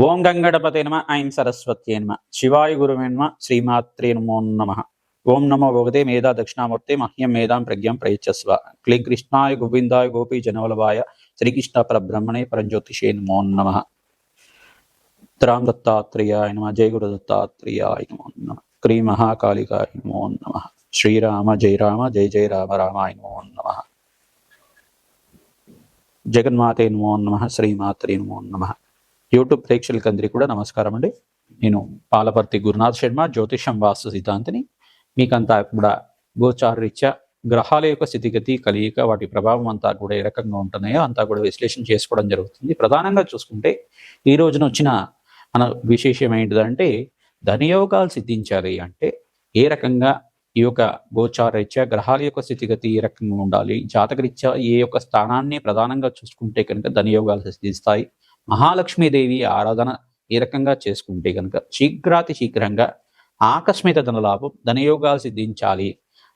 ఓం గంగడపతే నమ ఐం సరస్వత్యే నమ. శివాయ గురువే నమ శ్రీమాత్రే నమో నమ. ఓం నమో భగవతే మేధా దక్షిణామూర్తి మహ్యం మేధాం ప్రజ్ఞం ప్రయచ్చస్వ. క్లీ కృష్ణాయ గోవిందాయ గోపీ జనవలవాయ శ్రీకృష్ణ పరబ్రహ్మణే పరంజ్యోతిషే నమో నమ. రామ్ దత్తాత్రేయాయ నమ జయ గురు దత్తాత్రేయాయ నమో నమ. క్రీ మహాకాళికాయ నమో నమ. శ్రీరామ జయ రామ జయ జయ రామ రామాయ నమో నమ. జగన్మాతే నమో నమ శ్రీమాత్రే నమో నమ. యూట్యూబ్ ప్రేక్షకులకందరికీ కూడా నమస్కారం అండి. నేను పాలపర్తి గురునాథ్ శర్మ జ్యోతిషం వాస్తు సిద్ధాంతిని. మీకంతా కూడా గోచార రీత్యా గ్రహాల యొక్క స్థితిగతి కలియిక వాటి ప్రభావం అంతా కూడా ఏ రకంగా ఉంటున్నాయో అంతా కూడా విశ్లేషణ చేసుకోవడం జరుగుతుంది. ప్రధానంగా చూసుకుంటే ఈ రోజున వచ్చిన మన విశేషం ఏంటిదంటే ధనయోగాలు సిద్ధించాలి అంటే ఏ రకంగా ఈ యొక్క గోచార రీత్యా గ్రహాల యొక్క స్థితిగతి ఏ రకంగా ఉండాలి జాతకరీత్యా ఏ యొక్క స్థానాన్ని ప్రధానంగా చూసుకుంటే కనుక ధనయోగాలు సిద్ధిస్తాయి మహాలక్ష్మీదేవి ఆరాధన ఈ రకంగా చేసుకుంటే కనుక శీఘ్రాతి శీఘ్రంగా ఆకస్మిక ధనలాభం ధనయోగాలు సిద్ధించాలి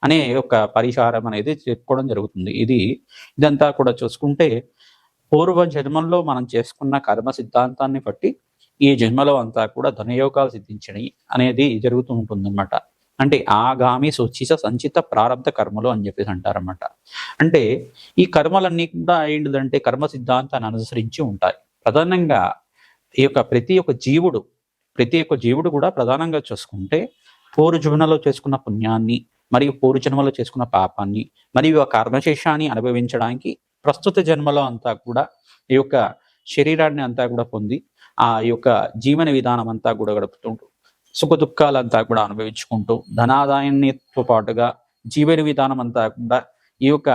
అనే ఒక పరిహారం అనేది చెప్పుకోవడం జరుగుతుంది. ఇది ఇదంతా కూడా చూసుకుంటే పూర్వ జన్మంలో మనం చేసుకున్న కర్మ సిద్ధాంతాన్ని బట్టి ఈ జన్మలో అంతా కూడా ధనయోగాలు సిద్ధించడం అనేది జరుగుతూ ఉంటుందన్నమాట. అంటే ఆగామి సూచిత సంచిత ప్రారంభ కర్మలు అని చెప్పేసి అంటారన్నమాట. అంటే ఈ కర్మలన్నీ కూడా ఏంటిదంటే కర్మ సిద్ధాంతాన్ని అనుసరించి ఉంటాయి. ప్రధానంగా ఈ యొక్క ప్రతి ఒక్క జీవుడు ప్రతి ఒక్క జీవుడు కూడా ప్రధానంగా చూసుకుంటే పూర్వ జన్మలో చేసుకున్న పుణ్యాన్ని మరియు పూర్వ జన్మలో చేసుకున్న పాపాన్ని మరియు ఆ కర్మశేషాన్ని అనుభవించడానికి ప్రస్తుత జన్మలో అంతా కూడా ఈ యొక్క శరీరాన్ని అంతా కూడా పొంది ఆ యొక్క జీవన విధానం అంతా కూడా గడుపుతుంటూ సుఖ దుఃఖాలంతా కూడా అనుభవించుకుంటూ ధనాదాయాన్నితో పాటుగా జీవన విధానం అంతా కూడా ఈ యొక్క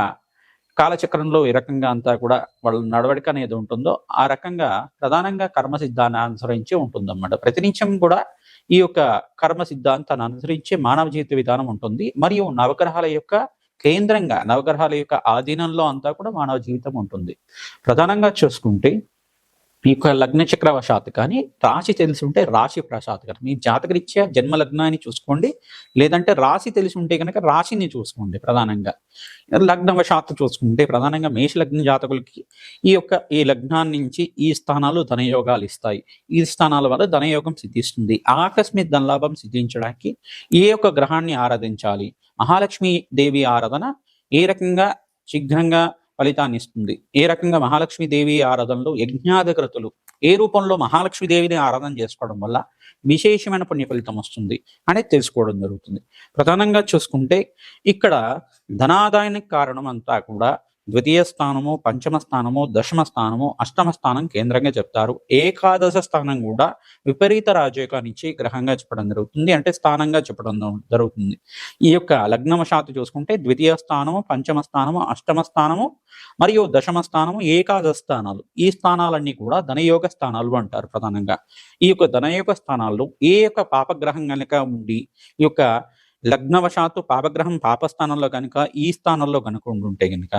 కాలచక్రంలో ఏ రకంగా అంతా కూడా వాళ్ళ నడవడిక అనేది ఉంటుందో ఆ రకంగా ప్రధానంగా కర్మ సిద్ధాన్ని అనుసరించి ఉంటుందన్నమాట. ప్రతినిత్యం కూడా ఈ యొక్క కర్మ సిద్ధాంతాన్ని అనుసరించి మానవ జీవిత విధానం ఉంటుంది. మరియు నవగ్రహాల యొక్క కేంద్రంగా నవగ్రహాల యొక్క ఆధీనంలో అంతా కూడా మానవ జీవితం ఉంటుంది. ప్రధానంగా చూసుకుంటే ఈ యొక్క లగ్న చక్రవశాత్ కానీ రాశి తెలిసి ఉంటే రాశి ప్రశాత్ కానీ మీ జాతకరీత్యా జన్మ లగ్నాన్ని చూసుకోండి. లేదంటే రాశి తెలిసి ఉంటే కనుక రాశిని చూసుకోండి ప్రధానంగా. లగ్నవశాత్తు చూసుకుంటే ప్రధానంగా మేష లగ్న జాతకులకి ఈ యొక్క ఈ లగ్నాన్ని నుంచి ఈ స్థానాలు ధనయోగాలు ఇస్తాయి. ఈ స్థానాల వల్ల ధనయోగం సిద్ధిస్తుంది. ఆకస్మిక ధనలాభం సిద్ధించడానికి ఏ యొక్క గ్రహాన్ని ఆరాధించాలి. మహాలక్ష్మి దేవి ఆరాధన ఏ రకంగా శీఘ్రంగా ఫలితాన్ని ఇస్తుంది. ఏ రకంగా మహాలక్ష్మి దేవి ఆరాధనలో యజ్ఞాధికృతులు ఏ రూపంలో మహాలక్ష్మి దేవిని ఆరాధన చేసుకోవడం వల్ల విశేషమైన పుణ్య ఫలితం వస్తుంది అనేది తెలుసుకోవడం జరుగుతుంది. ప్రధానంగా చూసుకుంటే ఇక్కడ ధనాదాయానికి కారణం అంతా కూడా ద్వితీయ స్థానము పంచమ స్థానము దశమ స్థానము అష్టమ స్థానం కేంద్రంగా చెప్తారు. ఏకాదశ స్థానం కూడా విపరీత రాజయోగాన్నిచ్చి గ్రహంగా చెప్పడం జరుగుతుంది. అంటే స్థానంగా చెప్పడం జరుగుతుంది. ఈ యొక్క లగ్నవశాత్తు చూసుకుంటే ద్వితీయ స్థానము పంచమ స్థానము అష్టమ స్థానము మరియు దశమ స్థానము ఏకాదశ స్థానాలు. ఈ స్థానాలన్నీ కూడా ధనయోగ స్థానాలు అంటారు ప్రధానంగా. ఈ యొక్క ధనయోగ స్థానాల్లో ఏ యొక్క పాపగ్రహం కనుక ఉండి ఈ యొక్క లగ్నవశాత్తు పాపగ్రహం పాపస్థానంలో కనుక ఈ స్థానంలో కనుక ఉండుంటే కనుక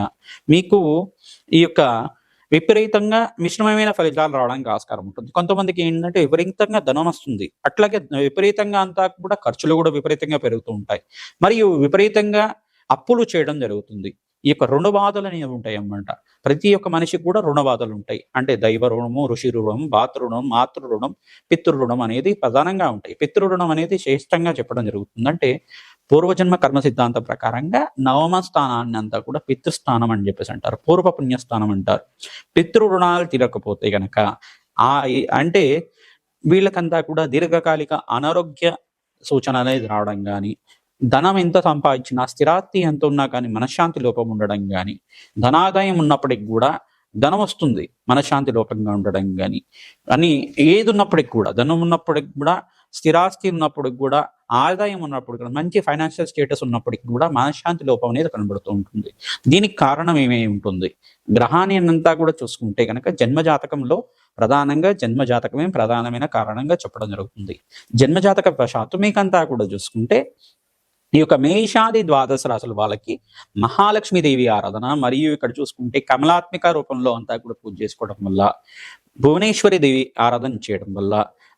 మీకు ఈ యొక్క విపరీతంగా మిశ్రమమైన ఫలితాలు రావడానికి ఆస్కారం ఉంటుంది. కొంతమందికి ఏంటంటే విపరీతంగా ధనం వస్తుంది. అట్లాగే విపరీతంగా అంతా కూడా ఖర్చులు కూడా విపరీతంగా పెరుగుతూ ఉంటాయి. మరియు విపరీతంగా అప్పులు చేయడం జరుగుతుంది. ఈ యొక్క రుణబాధలు అనేవి ఉంటాయి అన్నమాట ప్రతి ఒక్క మనిషికి కూడా రుణబాధలు ఉంటాయి. అంటే దైవ రుణము ఋషి రుణం భాతృణం మాతృ రుణం పితృరుణం అనేది ప్రధానంగా ఉంటాయి. పితృరుణం అనేది శ్రేష్టంగా చెప్పడం జరుగుతుంది. అంటే పూర్వజన్మ కర్మ సిద్ధాంతం ప్రకారంగా నవమ స్థానాన్ని అంతా కూడా పితృస్థానం అని చెప్పేసి అంటారు. పూర్వ పుణ్యస్థానం అంటారు. పితృరుణాలు తీరకపోతే గనక ఆ అంటే వీళ్ళకంతా కూడా దీర్ఘకాలిక అనారోగ్య సూచన అనేది రావడం కానీ ధనం ఎంత సంపాదించినా స్థిరాస్తి ఎంత ఉన్నా కానీ మనశ్శాంతి లోపం ఉండడం కానీ ధనాదాయం ఉన్నప్పటికి కూడా ధనం వస్తుంది మనశ్శాంతి లోపంగా ఉండడం కానీ అని ఏది ఉన్నప్పటికి కూడా ధనం ఉన్నప్పటికి కూడా స్థిరాస్తి ఉన్నప్పటికి కూడా ఆదాయం ఉన్నప్పుడు కూడా మంచి ఫైనాన్షియల్ స్టేటస్ ఉన్నప్పటికి కూడా మనశ్శాంతి లోపం అనేది కనబడుతూ ఉంటుంది. దీనికి కారణం ఏమేమి ఉంటుంది? గ్రహాన్ని అంతా కూడా చూసుకుంటే కనుక జన్మజాతకంలో ప్రధానంగా జన్మజాతకమే ప్రధానమైన కారణంగా చెప్పడం జరుగుతుంది. జన్మజాతక వశాత్తు మీకంతా కూడా చూసుకుంటే ఈ యొక్క మేషాది ద్వాదశ రాశుల వాళ్ళకి మహాలక్ష్మీదేవి ఆరాధన మరియు ఇక్కడ చూసుకుంటే కమలాత్మిక రూపంలో అంతా కూడా పూజ చేసుకోవడం వల్ల భువనేశ్వరి దేవి ఆరాధన చేయడం వల్ల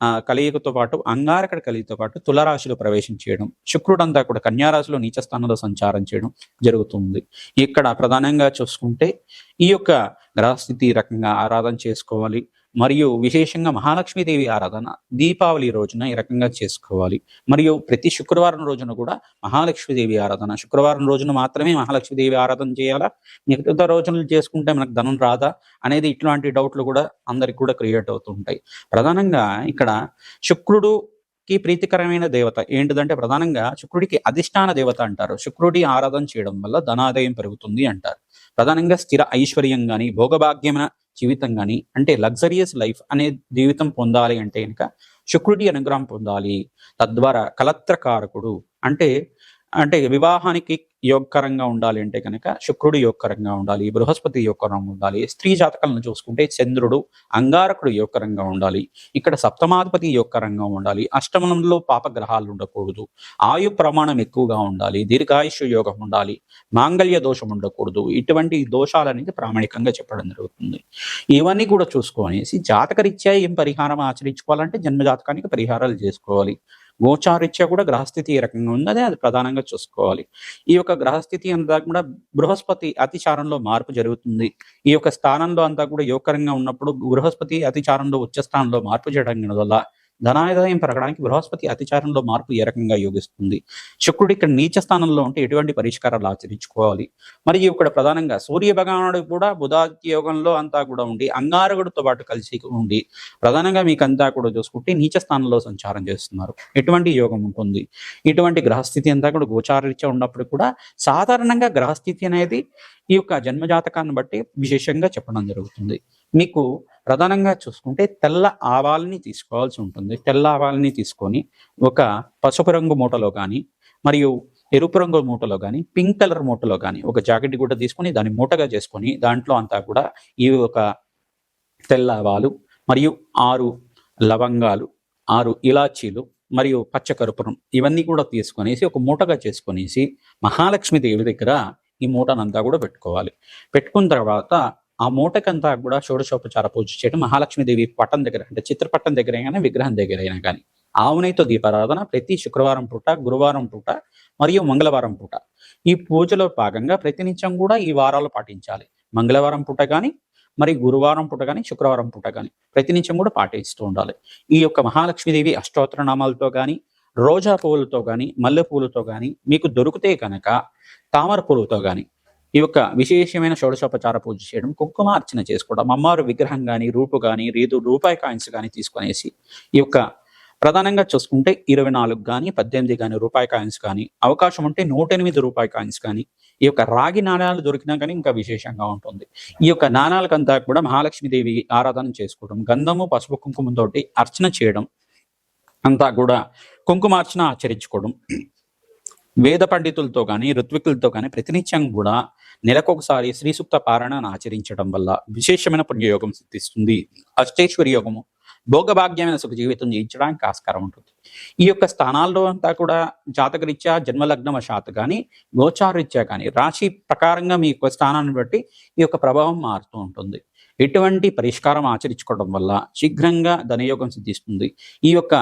ఆ, కలయికతో పాటు అంగారకడ కలియుగతో పాటు తులరాశిలో ప్రవేశం చేయడం శుక్రుడు అంతా కూడా కన్యారాశిలో నీచ స్థానంలో సంచారం చేయడం జరుగుతుంది. ఇక్కడ ప్రధానంగా చూసుకుంటే ఈ యొక్క గ్రహస్థితి రకంగా ఆరాధన చేసుకోవాలి. మరియు విశేషంగా మహాలక్ష్మీదేవి ఆరాధన దీపావళి రోజున ఈ రకంగా చేసుకోవాలి. మరియు ప్రతి శుక్రవారం రోజున కూడా మహాలక్ష్మీదేవి ఆరాధన. శుక్రవారం రోజున మాత్రమే మహాలక్ష్మీదేవి ఆరాధన చేయాలా? మిగతా రోజులు చేసుకుంటే మనకు ధనం రాదా? అనేది ఇట్లాంటి డౌట్లు కూడా అందరికి కూడా క్రియేట్ అవుతుంటాయి. ప్రధానంగా ఇక్కడ శుక్రుడుకి ప్రీతికరమైన దేవత ఏంటిదంటే ప్రధానంగా శుక్రుడికి అధిష్టాన దేవత అంటారు. శుక్రుడి ఆరాధన చేయడం వల్ల ధనాదాయం పెరుగుతుంది అంటారు. ప్రధానంగా స్థిర ఐశ్వర్యం కానీ భోగభాగ్యమైన జీవితం కానీ అంటే లగ్జరియస్ లైఫ్ అనే జీవితం పొందాలి అంటే కనుక శుక్రుడి అనుగ్రహం పొందాలి. తద్వారా కలత్రకారకుడు అంటే అంటే వివాహానికి యోగకరంగా ఉండాలి అంటే కనుక శుక్రుడు యోగకరంగా ఉండాలి బృహస్పతి యోగకరంగా ఉండాలి స్త్రీ జాతకాలను చూసుకుంటే చంద్రుడు అంగారకుడు యోగకరంగా ఉండాలి ఇక్కడ సప్తమాధిపతి యోగకరంగా ఉండాలి అష్టమంలో పాప గ్రహాలు ఉండకూడదు ఆయు ప్రమాణం ఎక్కువగా ఉండాలి దీర్ఘాయుషు యోగం ఉండాలి మాంగళ్య దోషం ఉండకూడదు ఇటువంటి దోషాలు అనేది ప్రామాణికంగా చెప్పడం జరుగుతుంది. ఇవన్నీ కూడా చూసుకొనేసి జాతకరీత్యా ఏం పరిహారం ఆచరించుకోవాలంటే జన్మ జాతకానికి పరిహారాలు చేసుకోవాలి. గోచారిత్యా కూడా గ్రహస్థితి ఏ రకంగా ఉన్నది అది ప్రధానంగా చూసుకోవాలి. ఈ యొక్క గ్రహస్థితి అంతా కూడా బృహస్పతి అతిచారంలో మార్పు జరుగుతుంది. ఈ యొక్క స్థానంలో అంతా కూడా యోగకరంగా ఉన్నప్పుడు బృహస్పతి అతిచారంలో ఉచ్చ స్థానంలో మార్పు చేయడం వల్ల ధనాదాయం పెరగడానికి బృహస్పతి అతిచారంలో మార్పు ఏ రకంగా యోగిస్తుంది? శుక్రుడు ఇక్కడ నీచ స్థానంలో ఉంటే ఎటువంటి పరిష్కారాలు ఆచరించుకోవాలి? మరియు ఇక్కడ ప్రధానంగా సూర్య భగవానుడు కూడా బుధాదిత్య యోగంలో అంతా కూడా ఉండి అంగారకుడితో పాటు కలిసి ఉండి ప్రధానంగా మీకు అంతా కూడా చూసుకుంటే నీచ స్థానంలో సంచారం చేస్తున్నారు. ఎటువంటి యోగం ఉంటుంది? ఇటువంటి గ్రహస్థితి అంతా కూడా గోచారరీత్యా ఉన్నప్పుడు కూడా సాధారణంగా గ్రహస్థితి అనేది ఈ యొక్క జన్మజాతకాన్ని బట్టి విశేషంగా చెప్పడం జరుగుతుంది. మీకు ప్రధానంగా చూసుకుంటే తెల్ల ఆవాల్ని తీసుకోవాల్సి ఉంటుంది. తెల్ల ఆవాల్ని తీసుకొని ఒక పసుపు రంగు మూటలో కానీ మరియు ఎరుపు రంగు మూటలో కానీ పింక్ కలర్ మూటలో కానీ ఒక జాకెట్ కూడా తీసుకొని దాన్ని మూటగా చేసుకొని దాంట్లో అంతా కూడా ఈ ఒక తెల్ల ఆవాలు మరియు ఆరు లవంగాలు ఆరు ఇలాచీలు మరియు పచ్చకర్పూరం ఇవన్నీ కూడా తీసుకొనేసి ఒక మూటగా చేసుకొనేసి మహాలక్ష్మి దేవి దగ్గర ఈ మూటనంతా కూడా పెట్టుకోవాలి. పెట్టుకున్న తర్వాత ఆ మూటకంతా కూడా షోడశోపచార పూజ చేయడం మహాలక్ష్మీదేవి పట్టం దగ్గర అంటే చిత్రపట్టం దగ్గర అయినా విగ్రహం దగ్గర అయినా కానీ ఆవునైతో దీపారాధన ప్రతి శుక్రవారం పూట గురువారం పూట మరియు మంగళవారం పూట. ఈ పూజలో భాగంగా ప్రతినిత్యం కూడా ఈ వారాలు పాటించాలి. మంగళవారం పూట కానీ మరి గురువారం పూట కానీ శుక్రవారం పూట కానీ ప్రతినిత్యం కూడా పాటిస్తూ ఉండాలి. ఈ యొక్క మహాలక్ష్మీదేవి అష్టోత్తర నామాలతో కానీ రోజా పువ్వులతో కానీ మల్లె పువ్వులతో కానీ మీకు దొరికితే కనుక తామర పువ్వులతో కానీ ఈ యొక్క విశేషమైన షోడశోపచార పూజ చేయడం కుంకుమ అర్చన చేసుకోవడం అమ్మవారి విగ్రహం కానీ రూపు కానీ రీదు రూపాయి కాయిన్స్ కానీ తీసుకునేసి ఈ యొక్క ప్రధానంగా చూసుకుంటే ఇరవై నాలుగు కానీ పద్దెనిమిది కానీ రూపాయి కాయిన్స్ కానీ అవకాశం ఉంటే నూట ఎనిమిది రూపాయి కాయిన్స్ కానీ ఈ యొక్క రాగి నాణాలు దొరికినా కానీ ఇంకా విశేషంగా ఉంటుంది. ఈ యొక్క నాణాలకంతా కూడా మహాలక్ష్మీదేవి ఆరాధన చేసుకోవడం గంధము పసుపు కుంకుమతోటి అర్చన చేయడం అంతా కూడా కుంకుమార్చన ఆచరించుకోవడం వేద పండితులతో కానీ ఋత్వికులతో కానీ ప్రతినిత్యం కూడా నెలకొకసారి శ్రీ సూక్త పారాయణను ఆచరించడం వల్ల విశేషమైన పుణ్యయోగం సిద్ధిస్తుంది. అష్టేశ్వరి యోగము భోగభాగ్యమైన సుఖ జీవితం జీవించడానికి ఆస్కారం ఉంటుంది. ఈ యొక్క స్థానాల్లో అంతా కూడా జాతకరీత్యా జన్మలగ్నం శాత కానీ గోచారీత్యా కానీ రాశి ప్రకారంగా మీ యొక్క స్థానాన్ని బట్టి ఈ యొక్క ప్రభావం మారుతూ ఉంటుంది. ఎటువంటి పరిష్కారం ఆచరించుకోవడం వల్ల శీఘ్రంగా ధనయోగం సిద్ధిస్తుంది. ఈ యొక్క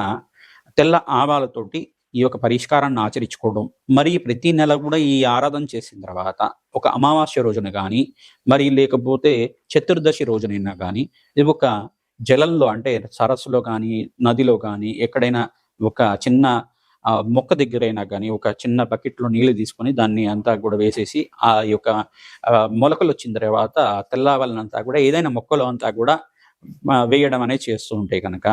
తెల్ల ఆవాలతోటి ఈ యొక్క పరిష్కారాన్ని ఆచరించుకోవడం. మరి ప్రతి నెల కూడా ఈ ఆరాధన చేసిన తర్వాత ఒక అమావాస్య రోజున కానీ మరి లేకపోతే చతుర్దశి రోజునైనా కానీ ఇది ఒక జలంలో అంటే సరస్సులో కానీ నదిలో కానీ ఎక్కడైనా ఒక చిన్న ఆ, మొక్క దగ్గరైనా కానీ ఒక చిన్న బకెట్లో నీళ్ళు తీసుకొని దాన్ని అంతా కూడా వేసేసి ఆ యొక్క మొలకలు వచ్చిన తర్వాత తెల్లవాళ్ళనంతా కూడా ఏదైనా మొక్కలు అంతా కూడా వేయడం అనేది చేస్తూ ఉంటాయి కనుక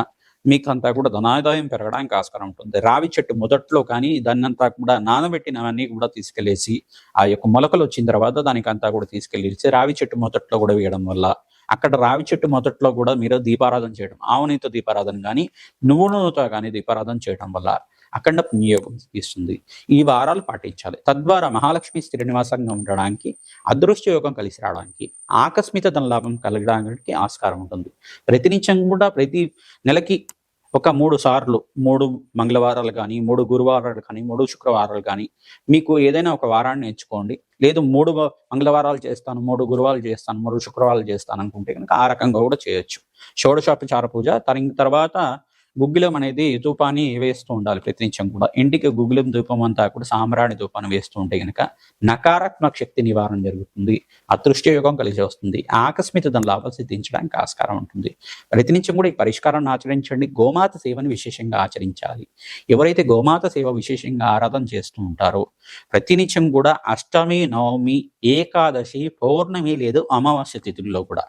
మీకు అంతా కూడా ధనాదాయం పెరగడానికి ఆస్కారం ఉంటుంది. రావి చెట్టు మొదట్లో కానీ దాన్ని అంతా కూడా నానబెట్టినవన్నీ కూడా తీసుకెళ్ళేసి ఆ యొక్క మొలకలు వచ్చిన తర్వాత దానికి అంతా కూడా తీసుకెళ్ళేసి రావి చెట్టు మొదట్లో కూడా వేయడం వల్ల అక్కడ రావి చెట్టు మొదట్లో కూడా మీరు దీపారాధన చేయడం ఆవునితో దీపారాధన కానీ నువ్వు నూనెతో కానీ దీపారాధన చేయడం వల్ల అఖండ పుణ్యయోగం ఇస్తుంది. ఈ వారాలు పాటించాలి. తద్వారా మహాలక్ష్మి శ్రీనివాసంగా ఉండడానికి అదృష్ట యోగం కలిసి రావడానికి ఆకస్మిక ధనలాభం కలగడానికి ఆస్కారం ఉంటుంది. ప్రతినిత్యం కూడా ప్రతి నెలకి ఒక మూడు సార్లు మూడు మంగళవారాలు కానీ మూడు గురువారాలు కానీ మూడు శుక్రవారాలు కానీ మీకు ఏదైనా ఒక వారాన్ని ఎంచుకోండి. లేదు మూడు మంగళవారాలు చేస్తాను మూడు గురువారాలు చేస్తాను మూడు శుక్రవారాలు చేస్తాను అనుకుంటే కనుక ఆ రకంగా కూడా చేయొచ్చు. షోడశోపచార పూజ తరిగిన తర్వాత గుగ్గిలం అనేది ధూపాన్ని వేస్తూ ఉండాలి ప్రతినిత్యం కూడా. ఇంటికి గుగ్గిలం ధూపం అంతా కూడా సాంబ్రాణి ధూపాన్ని వేస్తూ ఉంటే కనుక నకారాత్మక శక్తి నివారణ జరుగుతుంది అదృష్ట యోగం కలిసి వస్తుంది ఆకస్మిక దాని లాభాలు సిద్ధించడానికి ఆస్కారం ఉంటుంది. ప్రతినిత్యం కూడా ఈ పరిష్కారాన్ని ఆచరించండి గోమాత సేవని విశేషంగా ఆచరించాలి. ఎవరైతే గోమాత సేవ విశేషంగా ఆరాధన చేస్తూ ఉంటారో ప్రతినిత్యం కూడా అష్టమి నవమి ఏకాదశి పౌర్ణమి లేదు అమావాస్య తిథుల్లో కూడా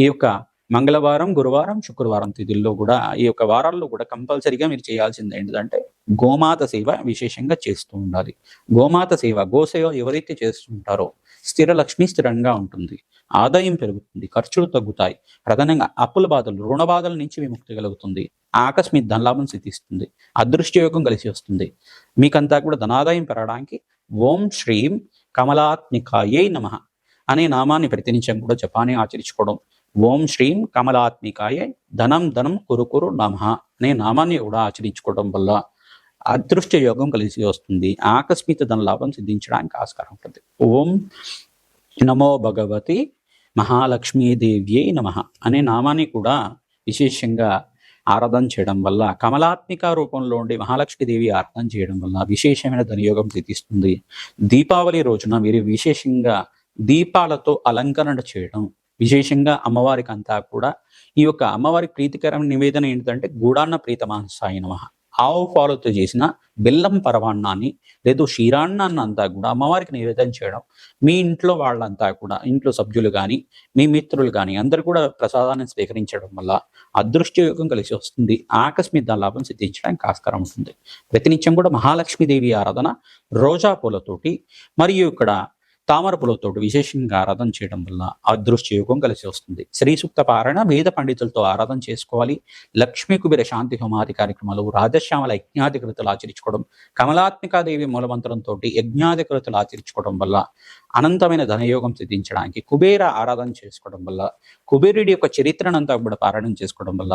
ఈ యొక్క మంగళవారం గురువారం శుక్రవారం తిథుల్లో కూడా ఈ యొక్క వారాల్లో కూడా కంపల్సరీగా మీరు చేయాల్సింది ఏంటంటే గోమాత సేవ విశేషంగా చేస్తూ ఉండాలి. గోమాత సేవ గోసేవ ఎవరైతే చేస్తుంటారో స్థిర లక్ష్మి స్థిరంగా ఉంటుంది. ఆదాయం పెరుగుతుంది ఖర్చులు తగ్గుతాయి. ప్రధానంగా అప్పుల బాధలు రుణ బాధల నుంచి విముక్తి కలుగుతుంది. ఆకస్మిక ధనలాభం సిద్ధిస్తుంది. అదృష్టయోగం కలిసి వస్తుంది. మీకంతా కూడా ధనాదాయం పెరగడానికి ఓం శ్రీం కమలాత్మికాయే నమ అనే నామాన్ని ప్రతినిత్యం కూడా జపాన్ని ఆచరించుకోవడం ఓం శ్రీం కమలాత్మికాయ ధనం ధనం కురుకురు నమ అనే నామాన్ని కూడా ఆచరించుకోవడం వల్ల అదృష్ట యోగం కలిసి వస్తుంది. ఆకస్మిక ధన లాభం సిద్ధించడానికి ఆస్కారం ఉంటుంది. ఓం నమో భగవతి మహాలక్ష్మీదేవ్యై నమ అనే నామాన్ని కూడా విశేషంగా ఆరాధన చేయడం వల్ల కమలాత్మిక రూపంలో ఉండి మహాలక్ష్మీదేవి ఆరాధన చేయడం వల్ల విశేషమైన ధనయోగం సిద్ధిస్తుంది. దీపావళి రోజున మీరు విశేషంగా దీపాలతో అలంకరణ చేయడం విశేషంగా అమ్మవారికి అంతా కూడా ఈ యొక్క అమ్మవారికి ప్రీతికరమైన నివేదన ఏంటంటే గూడాన్న ప్రీతమాంసాయ నమ. ఆవు పాలతో చేసిన బెల్లం పరవాన్నాన్ని లేదు క్షీరాన్నాన్ని అంతా కూడా అమ్మవారికి నివేదన చేయడం మీ ఇంట్లో వాళ్ళంతా కూడా ఇంట్లో సభ్యులు కానీ మీ మిత్రులు కానీ అందరు కూడా ప్రసాదాన్ని స్వీకరించడం వల్ల అదృష్టయోగం కలిసి వస్తుంది. ఆకస్మిక లాభం సిద్ధించడానికి ఆస్కారం ఉంటుంది. ప్రతినిత్యం కూడా మహాలక్ష్మీదేవి ఆరాధన రోజా పూలతోటి. మరియు ఇక్కడ తామర పూలతోటి విశేషంగా ఆరాధన చేయడం వల్ల అదృష్ట యోగం కలిసి వస్తుంది. శ్రీ సూక్త పారాయణ వేద పండితులతో ఆరాధన చేసుకోవాలి. లక్ష్మీ కుబేర శాంతి హోమాది కార్యక్రమాలు రాజశ్యామల యజ్ఞాధికృతులు ఆచరించుకోవడం కమలాత్మికాదేవి మూలమంత్రంతో యజ్ఞాధికృతులు ఆచరించుకోవడం వల్ల అనంతమైన ధనయోగం సిద్ధించడానికి కుబేర ఆరాధన చేసుకోవడం వల్ల కుబేరుడి యొక్క చరిత్రనంతా కూడా పారాయణం చేసుకోవడం వల్ల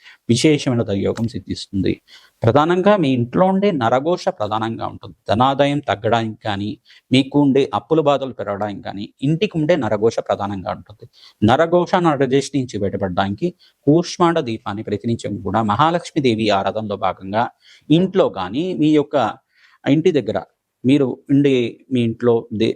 విశేషమైన యోగం సిద్ధిస్తుంది. ప్రధానంగా మీ ఇంట్లో ఉండే నరఘోష ప్రధానంగా ఉంటుంది. ధనాదాయం తగ్గడానికి కానీ మీకు ఉండే అప్పుల బాధలు పెరగడానికి కానీ ఇంటికి ఉండే నరఘోష ప్రధానంగా ఉంటుంది. నరఘోష నరదేశ్ నుంచి బయటపడడానికి కూష్మాండ దీపాన్ని ప్రతినిత్యం కూడా మహాలక్ష్మీదేవి ఆరాధనలో భాగంగా ఇంట్లో కానీ మీ యొక్క ఇంటి దగ్గర మీరు ఉండే మీ ఇంట్లో దే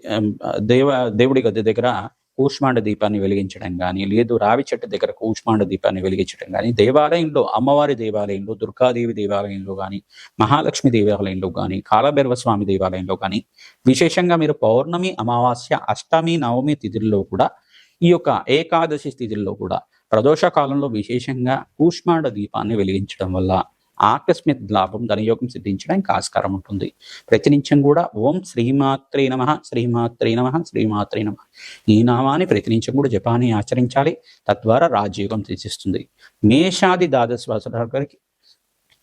దేవ దేవుడి గది దగ్గర కూష్మాండ దీపాన్ని వెలిగించడం కానీ లేదు రావి చెట్టు దగ్గర కూష్మాండ దీపాన్ని వెలిగించడం కానీ దేవాలయంలో అమ్మవారి దేవాలయంలో దుర్గాదేవి దేవాలయంలో కానీ మహాలక్ష్మి దేవాలయంలో కానీ కాలభైరవ స్వామి దేవాలయంలో కానీ విశేషంగా మీరు పౌర్ణమి అమావాస్య అష్టమి నవమి తిథుల్లో కూడా ఈ యొక్క ఏకాదశి స్థితిలో కూడా ప్రదోష కాలంలో విశేషంగా కూష్మాండ దీపాన్ని వెలిగించడం వల్ల ఆకస్మిక లాభం ధనయోగం సిద్ధించడానికి ఆస్కారం ఉంటుంది. ప్రతినిత్యం కూడా ఓం శ్రీమాత్రే నమ శ్రీమాత్రే నమ శ్రీమాత్రే నమ. ఈ నామాన్ని ప్రతినిత్యం కూడా జపాన్ని ఆచరించాలి. తద్వారా రాజయోగం సిద్ధిస్తుంది మేషాది ద్వాదశ రాశుల గారికి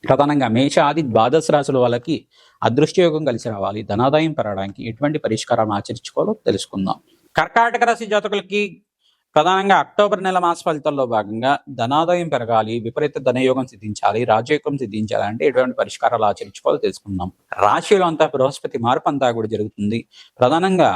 ప్రధానంగా మేషాది ద్వాదశ రాశుల వాళ్ళకి అదృష్టయోగం కలిసి రావాలి. ధనాదాయం పెరగడానికి ఎటువంటి పరిష్కారం ఆచరించుకోవాలో తెలుసుకుందాం. కర్కాటక రాశి జాతకులకి ప్రధానంగా అక్టోబర్ నెల మాస ఫలితాల్లో భాగంగా ధనాదాయం పెరగాలి విపరీత ధనయోగం సిద్ధించాలి రాజయోగం సిద్ధించాలి అంటే ఎటువంటి పరిష్కారాలు ఆచరించుకోవాలో తెలుసుకుందాం. రాశిలో అంతా బృహస్పతి మార్పు అంతా కూడా జరుగుతుంది. ప్రధానంగా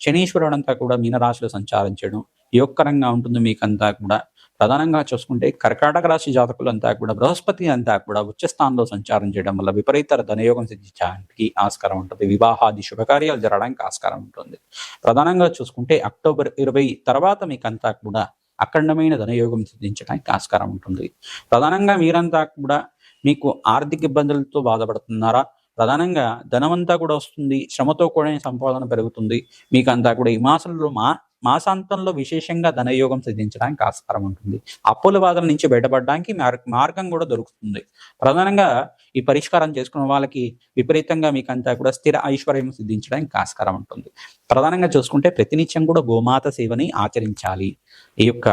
శనీశ్వరుడు అంతా కూడా మీనరాశిలో సంచారం చేయడం యోగకరంగా ఉంటుంది మీకంతా కూడా. ప్రధానంగా చూసుకుంటే కర్కాటక రాశి జాతకులంతా కూడా బృహస్పతి అంతా కూడా ఉచ్చ స్థానంలో సంచారం చేయడం వల్ల విపరీత ధనయోగం సిద్ధించడానికి ఆస్కారం ఉంటుంది. వివాహాది శుభకార్యాలు జరగడానికి ఆస్కారం ఉంటుంది. ప్రధానంగా చూసుకుంటే అక్టోబర్ ఇరవై తర్వాత మీకంతా కూడా అఖండమైన ధనయోగం సిద్ధించడానికి ఆస్కారం ఉంటుంది. ప్రధానంగా మీరంతా కూడా మీకు ఆర్థిక ఇబ్బందులతో బాధపడుతున్నారా? ప్రధానంగా ధనమంతా కూడా వస్తుంది. శ్రమతో కూడిన సంపాదన పెరుగుతుంది. మీకు అంతా కూడా ఈ మాసంలో మా మాసాంతంలో విశేషంగా ధనయోగం సిద్ధించడానికి ఆస్కారం ఉంటుంది. అప్పుల బాధల నుంచి బయటపడడానికి మార్గం కూడా దొరుకుతుంది. ప్రధానంగా ఈ పరిష్కారం చేసుకున్న వాళ్ళకి విపరీతంగా మీకు అంతా కూడా స్థిర ఐశ్వర్యం సిద్ధించడానికి ఆస్కారం ఉంటుంది. ప్రధానంగా చూసుకుంటే ప్రతినిత్యం కూడా గోమాత సేవని ఆచరించాలి. ఈ యొక్క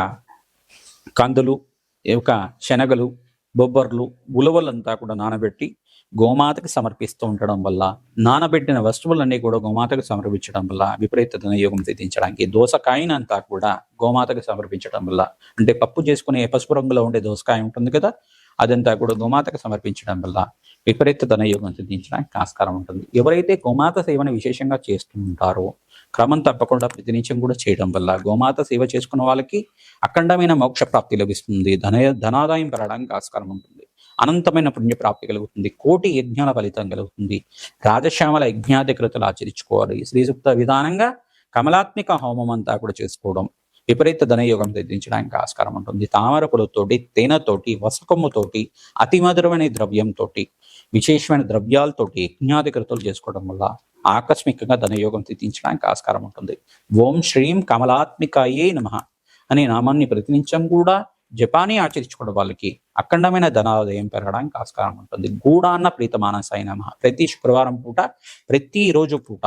కందులు ఈ యొక్క శనగలు బొబ్బర్లు ఉలవలంతా కూడా నానబెట్టి గోమాతకి సమర్పిస్తూ ఉండడం వల్ల నానబెట్టిన వస్తువులన్నీ కూడా గోమాతకు సమర్పించడం వల్ల విపరీత ధనయోగం సిద్ధించడానికి దోసకాయనంతా కూడా గోమాతకు సమర్పించడం వల్ల అంటే పప్పు చేసుకునే పసుపు రంగులో ఉండే దోసకాయ ఉంటుంది కదా అదంతా కూడా గోమాతకు సమర్పించడం వల్ల విపరీత ధనయోగం సిద్ధించడానికి ఆస్కారం ఉంటుంది. ఎవరైతే గోమాత సేవను విశేషంగా చేస్తూ ఉంటారో క్రమం తప్పకుండా ప్రతినిత్యం కూడా చేయడం వల్ల గోమాత సేవ చేసుకున్న వాళ్ళకి అఖండమైన మోక్ష ప్రాప్తి లభిస్తుంది. ధన ధనాదాయం పెరగడానికి ఆస్కారం ఉంటుంది. అనంతమైన పుణ్యప్రాప్తి కలుగుతుంది. కోటి యజ్ఞాల ఫలితం కలుగుతుంది. రాజశ్యామల యజ్ఞాధికృతలు ఆచరించుకోవాలి. శ్రీసూక్త విధానంగా కమలాత్మిక హోమం అంతా కూడా చేసుకోవడం విపరీత ధనయోగం తెద్దించడానికి ఆస్కారం ఉంటుంది. తామర పూలతోటి తేనెతోటి వసకొమ్ముతోటి అతి మధురమైన ద్రవ్యంతోటి విశేషమైన ద్రవ్యాలతోటి యజ్ఞాధికృతులు చేసుకోవడం వల్ల ఆకస్మికంగా ధనయోగం సిద్ధించడానికి ఆస్కారం ఉంటుంది. ఓం శ్రీం కమలాత్మికాయే నమ అనే నామాన్ని ప్రతినిత్యం కూడా జపానీ ఆచరించుకోవడం వాళ్ళకి అఖండమైన ధనాదాయం పెరగడానికి ఆస్కారం ఉంటుంది. గూడాన్న ప్రీతమానసాయ నమ ప్రతి శుక్రవారం పూట ప్రతి రోజు పూట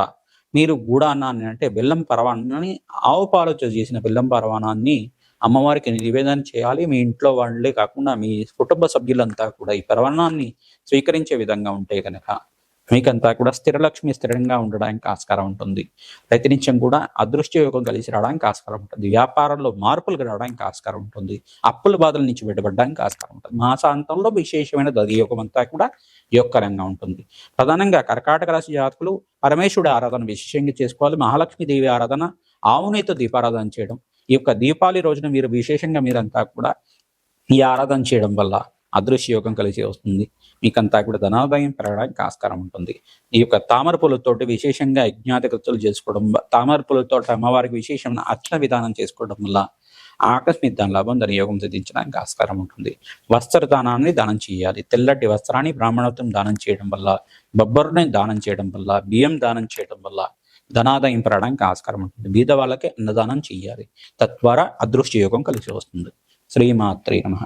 మీరు గూడాన్నాన్ని అంటే బెల్లం పరవాన్నాన్ని ఆవు పాలతో చేసిన బెల్లం పరవాణాన్ని అమ్మవారికి నివేదన చేయాలి. మీ ఇంట్లో వాళ్ళే కాకుండా మీ కుటుంబ సభ్యులంతా కూడా ఈ పరవాణాన్ని స్వీకరించే విధంగా ఉంటే కనుక మీకంతా కూడా స్థిరలక్ష్మి స్థిరంగా ఉండడానికి ఆస్కారం ఉంటుంది. ప్రతినిత్యం కూడా అదృష్ట యోగం కలిసి రావడానికి ఆస్కారం ఉంటుంది. వ్యాపారంలో మార్పులు రావడానికి ఆస్కారం ఉంటుంది. అప్పుల బాధల నుంచి బయటపడడానికి ఆస్కారం ఉంటుంది. మాసాంతంలో విశేషమైన దధియోగం అంతా కూడా యోగకరంగా ఉంటుంది. ప్రధానంగా కర్కాటక రాశి జాతకులు పరమేశ్వరుడి ఆరాధన విశేషంగా చేసుకోవాలి. మహాలక్ష్మి దేవి ఆరాధన ఆవునితో దీపారాధన చేయడం ఈ యొక్క దీపావళి రోజున మీరు విశేషంగా మీరంతా కూడా ఈ ఆరాధన చేయడం వల్ల అదృశ్య యోగం కలిసి వస్తుంది. మీకంతా కూడా ధనాదాయం పెరగడానికి ఆస్కారం ఉంటుంది. ఈ యొక్క తామర పూలతోటి విశేషంగా యజ్ఞాత కృతులు చేసుకోవడం తామర పూలతో అమ్మవారికి విశేషమైన అర్చన విధానం చేసుకోవడం వల్ల ఆకస్మిక దాని లాభం ధన యోగం సిద్ధించడానికి ఆస్కారం ఉంటుంది. వస్త్ర దానాన్ని దానం చేయాలి. తెల్లటి వస్త్రాన్ని బ్రాహ్మణత్వం దానం చేయడం వల్ల బొబ్బరుని దానం చేయడం వల్ల బియ్యం దానం చేయడం వల్ల ధనాదాయం పెరగడానికి ఆస్కారం ఉంటుంది. బీద వాళ్ళకి అన్నదానం చేయాలి. తద్వారా అదృష్ట యోగం కలిసి వస్తుంది. శ్రీమాత్రే నమ.